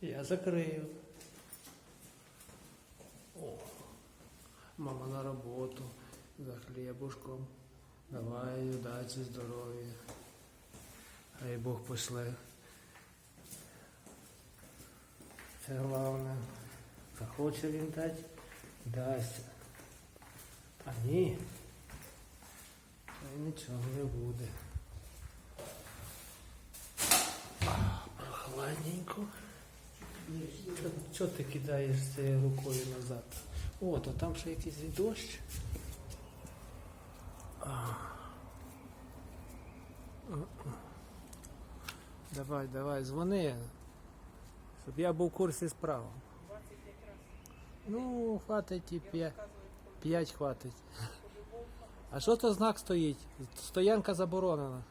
Я закрию. О, мама на роботу за хлібушком. Давай удачі, здоров'я. Хай Бог пошле. Це головне. Захоче він дати, дасть. А ні. Та й нічого не буде. Прохладненько. Чого ти кидаєш цією рукою назад? О, то там ще якийсь дощ. Давай, давай, дзвони, щоб я був в курсі справ. Ну, хватить і п'ять. П'ять хватить. А що то знак стоїть? Стоянка заборонена.